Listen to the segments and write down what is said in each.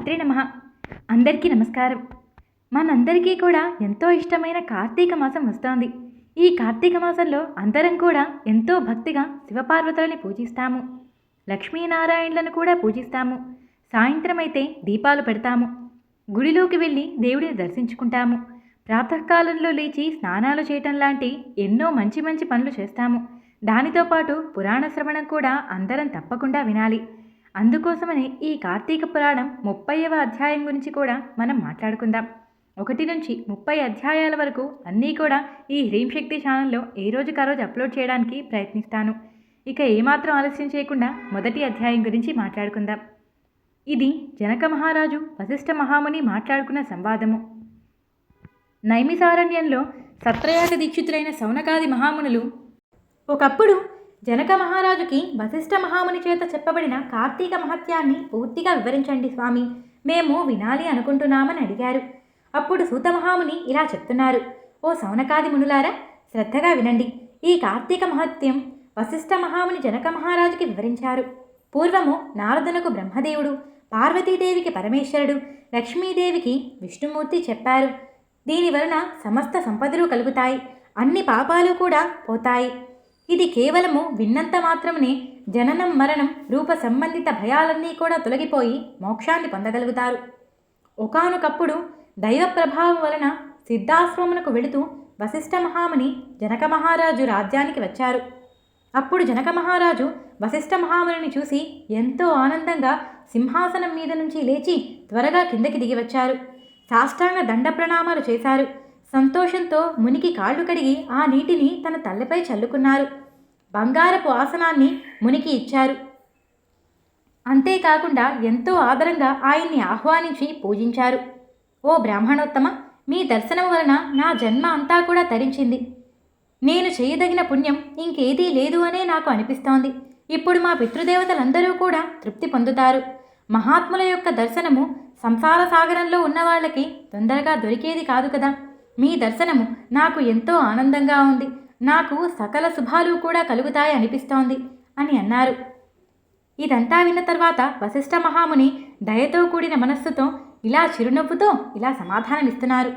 శ్రీమాత్రే నమ. అందరికీ నమస్కారం. మనందరికీ కూడా ఎంతో ఇష్టమైన కార్తీక మాసం వస్తోంది. ఈ కార్తీక మాసంలో అందరం కూడా ఎంతో భక్తిగా శివపార్వతులని పూజిస్తాము. లక్ష్మీనారాయణులను కూడా పూజిస్తాము. సాయంత్రం అయితే దీపాలు పెడతాము. గుడిలోకి వెళ్ళి దేవుడిని దర్శించుకుంటాము. ప్రాతకాలంలో లేచి స్నానాలు చేయటం లాంటి ఎన్నో మంచి మంచి పనులు చేస్తాము. దానితో పాటు పురాణ శ్రవణం కూడా అందరం తప్పకుండా వినాలి. అందుకోసమని ఈ కార్తీక పురాణం ముప్పైవ అధ్యాయం గురించి కూడా మనం మాట్లాడుకుందాం. ఒకటి నుంచి ముప్పై అధ్యాయాల వరకు అన్నీ కూడా ఈ హ్రీం శక్తి ఛానల్లో ఏ రోజుకి ఆ రోజు అప్లోడ్ చేయడానికి ప్రయత్నిస్తాను. ఇక ఏమాత్రం ఆలస్యం చేయకుండా మొదటి అధ్యాయం గురించి మాట్లాడుకుందాం. ఇది జనక మహారాజు వశిష్ఠ మహాముని మాట్లాడుకున్న సంవాదము. నైమిసారణ్యంలో సత్రయాగ దీక్షితులైన సౌనకాది మహామునులు ఒకప్పుడు జనక మహారాజుకి వశిష్ఠ మహాముని చేత చెప్పబడిన కార్తీక మహత్యాన్ని పూర్తిగా వివరించండి స్వామి. మేము వినాలి అనుకుంటున్నామని అడిగారు. అప్పుడు సూత మహాముని ఇలా చెప్తున్నారు. ఓ సౌనకాది మునులారా శ్రద్ధగా వినండి. ఈ కార్తీక మహత్యం వశిష్ఠ మహాముని జనక మహారాజుకి వివరించారు. పూర్వము నారదునకు బ్రహ్మదేవుడు పార్వతీదేవికి పరమేశ్వరుడు లక్ష్మీదేవికి విష్ణుమూర్తి చెప్పారు. దీని వలన సమస్త సంపదలు కలుగుతాయి. అన్ని పాపాలు కూడా పోతాయి. ఇది కేవలము విన్నంత మాత్రమే జననం మరణం రూప సంబంధిత భయాలన్నీ కూడా తొలగిపోయి మోక్షాన్ని పొందగలుగుతారు. ఒకానొకప్పుడు దైవ ప్రభావం వలన సిద్ధాశ్రమమునకు వెళుతూ వశిష్ఠ మహాముని జనక మహారాజు రాజ్యానికి వచ్చారు. అప్పుడు జనక మహారాజు వశిష్ఠ మహామునిని చూసి ఎంతో ఆనందంగా సింహాసనం మీద నుంచి లేచి త్వరగా కిందకి దిగి వచ్చారు. సాష్టాంగ దండ ప్రణామాలు చేశారు. సంతోషంతో మునికి కాళ్ళు కడిగి ఆ నీటిని తన తల్లిపై చల్లుకున్నారు. బంగారపు ఆసనాన్ని మునికి ఇచ్చారు. అంతేకాకుండా ఎంతో ఆదరంగా ఆయన్ని ఆహ్వానించి పూజించారు. ఓ బ్రాహ్మణోత్తమ మీ దర్శనం వలన నా జన్మ అంతా కూడా తరించింది. నేను చేయదగిన పుణ్యం ఇంకేదీ లేదు అనే నాకు అనిపిస్తోంది. ఇప్పుడు మా పితృదేవతలందరూ కూడా తృప్తి పొందుతారు. మహాత్ముల యొక్క దర్శనము సంసార సాగరంలో ఉన్న వాళ్ళకి తొందరగా దొరికేది కాదు కదా. మీ దర్శనము నాకు ఎంతో ఆనందంగా ఉంది. నాకు సకల శుభాలు కూడా కలుగుతాయి అనిపిస్తోంది అని అన్నారు. ఇదంతా విన్న తర్వాత వశిష్ఠ మహాముని దయతో కూడిన మనస్సుతో ఇలా చిరునవ్వుతో ఇలా సమాధానమిస్తున్నారు.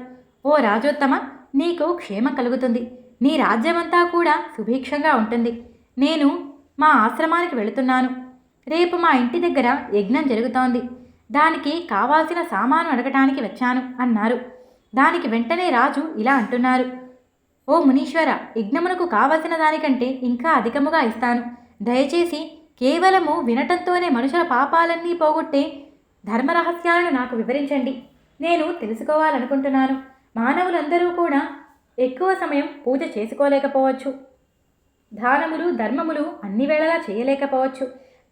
ఓ రాజోత్తమ నీకు క్షేమం కలుగుతుంది. నీ రాజ్యమంతా కూడా సుభిక్షంగా ఉంటుంది. నేను మా ఆశ్రమానికి వెళుతున్నాను. రేపు మా ఇంటి దగ్గర యజ్ఞం జరుగుతోంది. దానికి కావాల్సిన సామాను అడగటానికి వచ్చాను అన్నారు. దానికి వెంటనే రాజు ఇలా అంటున్నారు. ఓ మునీశ్వర యజ్ఞమునకు కావలసిన దానికంటే ఇంకా అధికముగా ఇస్తాను. దయచేసి కేవలము వినటంతోనే మనుషుల పాపాలన్నీ పోగొట్టే ధర్మరహస్యాలను నాకు వివరించండి. నేను తెలుసుకోవాలనుకుంటున్నాను. మానవులందరూ కూడా ఎక్కువ సమయం పూజ చేసుకోలేకపోవచ్చు. దానములు ధర్మములు అన్ని వేళలా చేయలేకపోవచ్చు.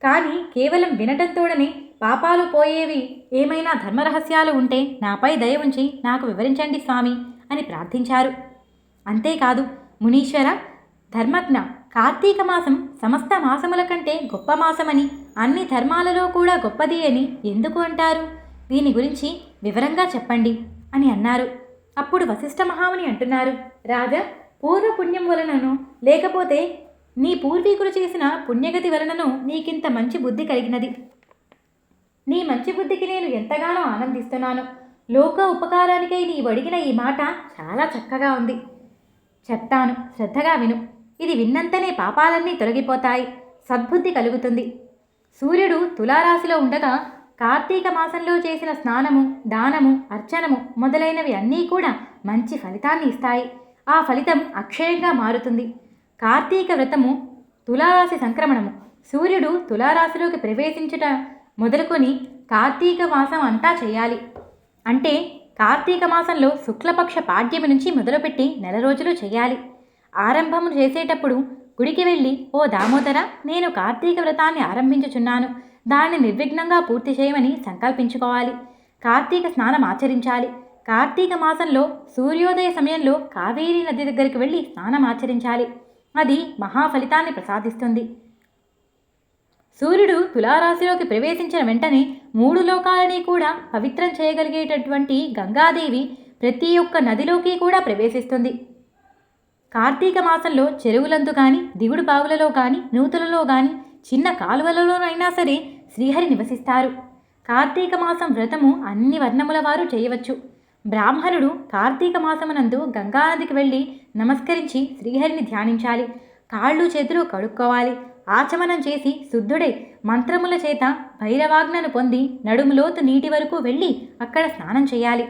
కానీ కేవలం వినటంతోడనే పాపాలు పోయేవి ఏమైనా ధర్మరహస్యాలు ఉంటే నాపై దయ ఉంచి నాకు వివరించండి స్వామి అని ప్రార్థించారు. అంతేకాదు మునీశ్వర ధర్మజ్ఞ కార్తీక మాసం సమస్త మాసముల కంటే గొప్ప మాసమని అన్ని ధర్మాలలో కూడా గొప్పది అని ఎందుకు అంటారు? దీని గురించి వివరంగా చెప్పండి అని అన్నారు. అప్పుడు వశిష్ఠ మహాముని అంటున్నారు రాజా పూర్వపుణ్యం వలనను లేకపోతే నీ పూర్వీకులు చేసిన పుణ్యగతి వలనను నీకింత మంచి బుద్ధి కలిగినది. నీ మంచి బుద్ధికి నేను ఎంతగానో ఆనందిస్తున్నాను. లోక ఉపకారానికై నీవు అడిగిన ఈ మాట చాలా చక్కగా ఉంది. చెప్తాను శ్రద్ధగా విను. ఇది విన్నంతనే పాపాలన్నీ తొలగిపోతాయి. సద్బుద్ధి కలుగుతుంది. సూర్యుడు తులారాశిలో ఉండగా కార్తీక మాసంలో చేసిన స్నానము దానము అర్చనము మొదలైనవి అన్నీ కూడా మంచి ఫలితాన్ని ఇస్తాయి. ఆ ఫలితం అక్షయంగా మారుతుంది. కార్తీక వ్రతము తులారాశి సంక్రమణము. సూర్యుడు తులారాశిలోకి ప్రవేశించుట మొదలుకొని కార్తీక మాసం అంతా చేయాలి. అంటే కార్తీక మాసంలో శుక్లపక్ష పాడ్యమి నుంచి మొదలుపెట్టి నెల రోజులు చేయాలి. ఆరంభము చేసేటప్పుడు గుడికి వెళ్ళి ఓ దామోదర నేను కార్తీక వ్రతాన్ని ఆరంభించుచున్నాను. దాన్ని నిర్విఘ్నంగా పూర్తి చేయమని సంకల్పించుకోవాలి. కార్తీక స్నానం ఆచరించాలి. కార్తీక మాసంలో సూర్యోదయ సమయంలో కావేరీ నది దగ్గరికి వెళ్ళి స్నానం ఆచరించాలి. అది మహాఫలితాన్ని ప్రసాదిస్తుంది. సూర్యుడు తులారాశిలోకి ప్రవేశించిన వెంటనే మూడు లోకాలని కూడా పవిత్రం చేయగలిగేటటువంటి గంగాదేవి ప్రతి ఒక్క నదిలోకి కూడా ప్రవేశిస్తుంది. కార్తీక మాసంలో చెరువులందు కానీ దిగుడు బావులలో కానీ నూతులలో కానీ చిన్న కాలువలలోనైనా సరే శ్రీహరి నివసిస్తారు. కార్తీక మాసం వ్రతము అన్ని వర్ణముల వారు చేయవచ్చు. బ్రాహ్మణుడు కార్తీక మాసమునందు గంగానదికి వెళ్ళి నమస్కరించి శ్రీహరిని ధ్యానించాలి. కాళ్ళు చేతులు కడుక్కోవాలి. ఆచమనం చేసి శుద్ధుడై మంత్రముల చేత భైరవాజ్ఞను పొంది నడుములోతు నీటి వరకు వెళ్ళి అక్కడ స్నానం చేయాలి.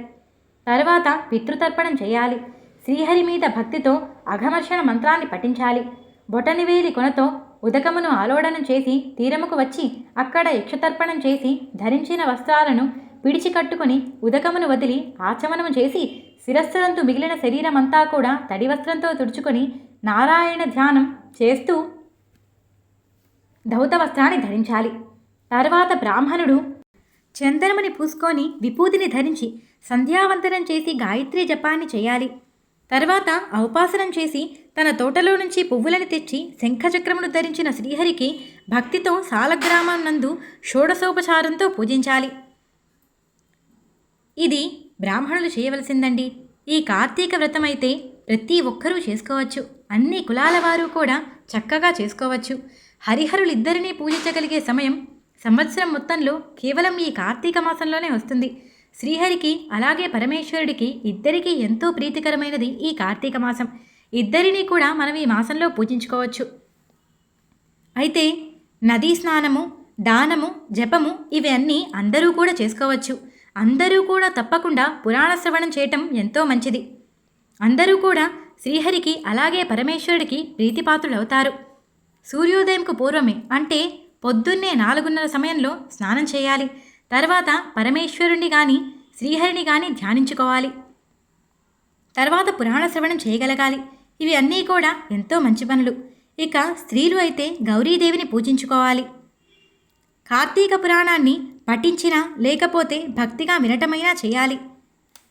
తర్వాత పితృతర్పణం చేయాలి. శ్రీహరి మీద భక్తితో అఘమర్షణ మంత్రాన్ని పఠించాలి. బొటనివేలి కొనతో ఉదకమును ఆలోడనం చేసి తీరముకు వచ్చి అక్కడ యక్షతర్పణం చేసి ధరించిన వస్త్రాలను పిడిచి కట్టుకుని ఉదకమును వదిలి ఆచమనము చేసి శిరస్సులంతు మిగిలిన శరీరమంతా కూడా తడి వస్త్రంతో తుడుచుకొని నారాయణ ధ్యానం చేస్తూ ధౌత వస్త్రాన్ని ధరించాలి. తర్వాత బ్రాహ్మణుడు చందనముని పూసుకొని విభూతిని ధరించి సంధ్యావందనం చేసి గాయత్రి జపాన్ని చేయాలి. తర్వాత ఔపాసనం చేసి తన తోటలో నుంచి పువ్వులను తెచ్చి శంఖచక్రమును ధరించిన శ్రీహరికి భక్తితో సాలగ్రామం నందు షోడశోపచారంతో పూజించాలి. ఇది బ్రాహ్మణులు చేయవలసిందండి. ఈ కార్తీక వ్రతం అయితే ప్రతి ఒక్కరూ చేసుకోవచ్చు. అన్ని కులాల వారు కూడా చక్కగా చేసుకోవచ్చు. హరిహరులిద్దరినీ పూజించగలిగే సమయం సంవత్సరం మొత్తంలో కేవలం ఈ కార్తీక మాసంలోనే వస్తుంది. శ్రీహరికి అలాగే పరమేశ్వరుడికి ఇద్దరికీ ఎంతో ప్రీతికరమైనది ఈ కార్తీక మాసం. ఇద్దరినీ కూడా మనం ఈ మాసంలో పూజించుకోవచ్చు. అయితే నదీ స్నానము దానము జపము ఇవి అన్నీ అందరూ కూడా చేసుకోవచ్చు. అందరూ కూడా తప్పకుండా పురాణ శ్రవణం చేయటం ఎంతో మంచిది. అందరూ కూడా శ్రీహరికి అలాగే పరమేశ్వరుడికి ప్రీతిపాత్రులవుతారు. సూర్యోదయంకు పూర్వమే అంటే పొద్దున్నే నాలుగున్నర సమయంలో స్నానం చేయాలి. తర్వాత పరమేశ్వరుణ్ణి కానీ శ్రీహరిని కానీ ధ్యానించుకోవాలి. తర్వాత పురాణ శ్రవణం చేయగలగాలి. ఇవి అన్నీ కూడా ఎంతో మంచి పనులు. ఇక స్త్రీలు అయితే గౌరీదేవిని పూజించుకోవాలి. కార్తీక పురాణాన్ని పఠించినా లేకపోతే భక్తిగా వినటమైనా చేయాలి.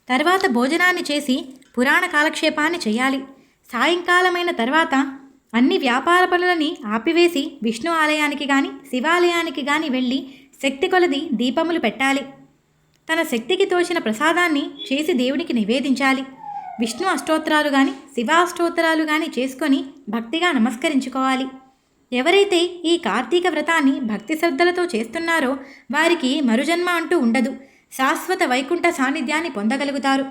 తర్వాత భోజనాన్ని చేసి పురాణ కాలక్షేపాన్ని చేయాలి. సాయంకాలమైన తర్వాత అన్ని వ్యాపార పనులని ఆపివేసి విష్ణు ఆలయానికి కానీ శివాలయానికి కానీ వెళ్ళి శక్తి కొలది దీపములు పెట్టాలి. తన శక్తికి తోచిన ప్రసాదాన్ని చేసి దేవునికి నివేదించాలి. విష్ణు అష్టోత్తరాలు కానీ శివాష్టోత్తరాలు కానీ చేసుకొని భక్తిగా నమస్కరించుకోవాలి. ఎవరైతే ఈ కార్తీక వ్రతాన్ని భక్తి శ్రద్ధలతో చేస్తున్నారో వారికి మరుజన్మ అంటూ ఉండదు. శాశ్వత వైకుంఠ సాన్నిధ్యాన్ని పొందగలుగుతారు.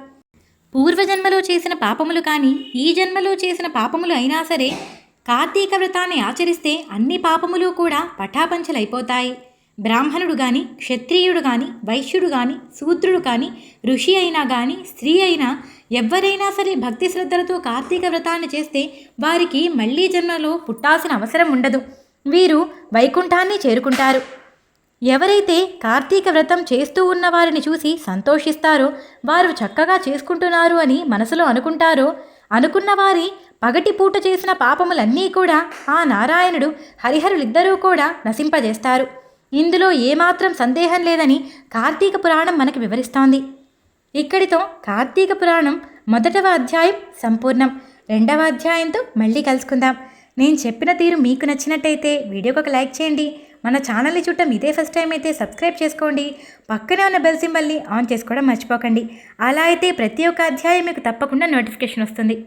పూర్వజన్మలో చేసిన పాపములు కానీ ఈ జన్మలో చేసిన పాపములు అయినా సరే కార్తీక వ్రతాన్ని ఆచరిస్తే అన్ని పాపములు కూడా పటాపంచలైపోతాయి. బ్రాహ్మణుడు కానీ క్షత్రియుడు కానీ వైశ్యుడు కానీ శూద్రుడు కానీ ఋషి అయినా కానీ స్త్రీ అయినా ఎవరైనా సరే భక్తి శ్రద్ధలతో కార్తీక వ్రతాన్ని చేస్తే వారికి మళ్ళీ జన్మలో పుట్టాల్సిన అవసరం ఉండదు. వీరు వైకుంఠాన్ని చేరుకుంటారు. ఎవరైతే కార్తీక వ్రతం చేస్తూ ఉన్న వారిని చూసి సంతోషిస్తారో వారు చక్కగా చేసుకుంటున్నారు అని మనసులో అనుకుంటారో అనుకున్న వారి పగటిపూట చేసిన పాపములన్నీ కూడా ఆ నారాయణుడు హరిహరులిద్దరూ కూడా నశింపజేస్తారు. ఇందులో ఏమాత్రం సందేహం లేదని కార్తీక పురాణం మనకు వివరిస్తోంది. ఇక్కడితో కార్తీక పురాణం మొదటవ అధ్యాయం సంపూర్ణం. రెండవ అధ్యాయంతో మళ్ళీ కలుసుకుందాం. నేను చెప్పిన తీరు మీకు నచ్చినట్టయితే వీడియోకి ఒక లైక్ చేయండి. మన ఛానల్ని చుట్టం ఇదే ఫస్ట్ టైం అయితే సబ్స్క్రైబ్ చేసుకోండి. పక్కనే ఉన్న బెల్ సింబల్ని ఆన్ చేసుకోవడం మర్చిపోకండి. అలా అయితే ప్రతి ఒక్క అధ్యాయం మీకు తప్పకుండా నోటిఫికేషన్ వస్తుంది.